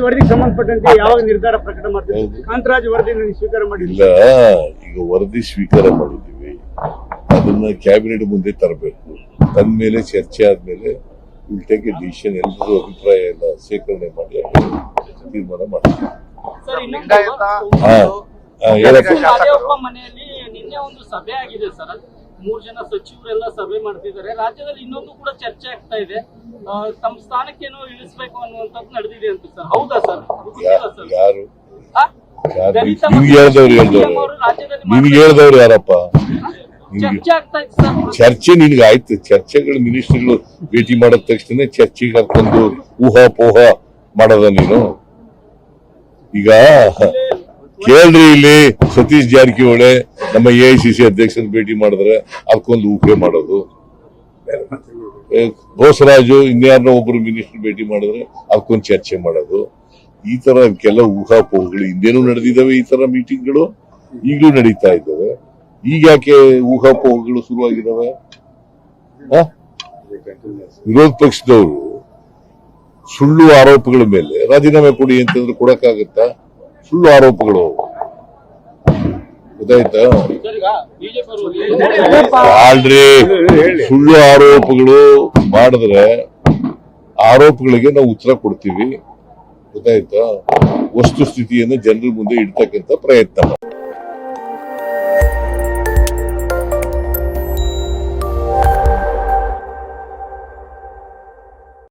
ವರದಿಗೆ ಸಂಬಂಧಪಟ್ಟಂತೆ ಯಾವಾಗ ನಿರ್ಧಾರ ಪ್ರಕಟ ಮಾಡ್ತೀವಿ. ಕಾಂತರಾಜ್ ಸ್ವೀಕಾರ ಮಾಡಿಲ್ಲ ಈಗ ವರದಿ ಸ್ವೀಕಾರ ಮಾಡಿದ್ದೀವಿ. ಅದನ್ನ ಕ್ಯಾಬಿನೆಟ್ ಮುಂದೆ ತರಬೇಕು. ತಂದ್ಮೇಲೆ ಚರ್ಚೆ ಆದ್ಮೇಲೆ ವಿಲ್ ಟೇಕ್ ಎ ಡಿಸಿಷನ್ ಎಲ್ಲರೂ ಅಭಿಪ್ರಾಯ ಎಲ್ಲ ಶೇಖರಣೆ ಮಾಡಿ ತೀರ್ಮಾನ ಮಾಡ್ತೀವಿ. ಹಾ. ಮನೆಯಲ್ಲಿ ನಿನ್ನೆ ಒಂದು ಸಭೆ ಆಗಿದೆ ಸರ್. ಮೂರ್ ಜನ ಸಚಿವರೆಲ್ಲ ಸಭೆ ಮಾಡ್ತಿದ್ದಾರೆ. ರಾಜ್ಯದಲ್ಲಿ ಇನ್ನೊಂದು ಕೂಡ ಚರ್ಚೆ ಆಗ್ತಾ ಇದೆ. ತಮ್ಮ ಸ್ಥಾನಕ್ಕೇನೋ ಇಳಿಸ್ಬೇಕು ಅನ್ನುವಂಥದ್ದು ನಡೆದಿದೆ ಅಂತ ಸರ್. ಹೌದಾ ಸರ್? ಯಾರು? ಹೇಳ್ದವ್ರು ಯಾರಪ್ಪ? ಚರ್ಚೆ ನಿನ್ಗೆ ಆಯ್ತು. ಚರ್ಚೆಗಳು ಮಿನಿಸ್ಟರ್ಗಳು ಭೇಟಿ ಮಾಡಿದ ತಕ್ಷಣ ಚರ್ಚೆಗೆ ಹಾಕೊಂಡು ಊಹಾಪೋಹ ಮಾಡೋದ ನೀನು? ಈಗ ಕೇಳ್ರಿ ಇಲ್ಲಿ ಸತೀಶ್ ಜಾರಕಿಹೊಳಿ ನಮ್ಮ ಎ ಐ ಸಿ ಸಿ ಅಧ್ಯಕ್ಷನ ಭೇಟಿ ಮಾಡಿದ್ರೆ ಅದಕ್ಕೊಂದು ಊಹೆ ಮಾಡೋದು. ಬೋಸರಾಜು ಇನ್ಯಾರನ್ನ ಒಬ್ರು ಮಿನಿಸ್ಟರ್ ಭೇಟಿ ಮಾಡಿದ್ರೆ ಅದಕ್ಕೊಂದು ಚರ್ಚೆ ಮಾಡೋದು. ಈ ತರ ಕೆಲ ಊಹಾಪೋಹಗಳು ಹಿಂದೇನು ನಡೆದಿದ್ದಾವೆ ಈ ತರ ಮೀಟಿಂಗ್ಗಳು? ಈಗಲೂ ನಡೀತಾ ಇದ್ದಾವೆ. ಈಗ ಯಾಕೆ ಊಹಾಪೋಹಗಳು ಶುರುವಾಗಿದ್ದಾವೆ? ವಿರೋಧ ಪಕ್ಷದವರು ಸುಳ್ಳು ಆರೋಪಗಳ ಮೇಲೆ ರಾಜೀನಾಮೆ ಕೊಡಿ ಅಂತಂದ್ರೆ ಕೊಡಕ್ಕಾಗತ್ತಾ? ಸುಳ್ಳು ಆರೋಪಗಳು. ಗೊತ್ತಾಯ್ತಾ? ಆಲ್ರಿ ಸುಳ್ಳು ಆರೋಪಗಳು ಮಾಡಿದ್ರೆ ಆರೋಪಗಳಿಗೆ ನಾವು ಉತ್ತರ ಕೊಡ್ತೀವಿ. ಗೊತ್ತಾಯ್ತಾ? ವಸ್ತುಸ್ಥಿತಿಯನ್ನು ಜನರ ಮುಂದೆ ಇಡ್ತಕ್ಕಂಥ ಪ್ರಯತ್ನ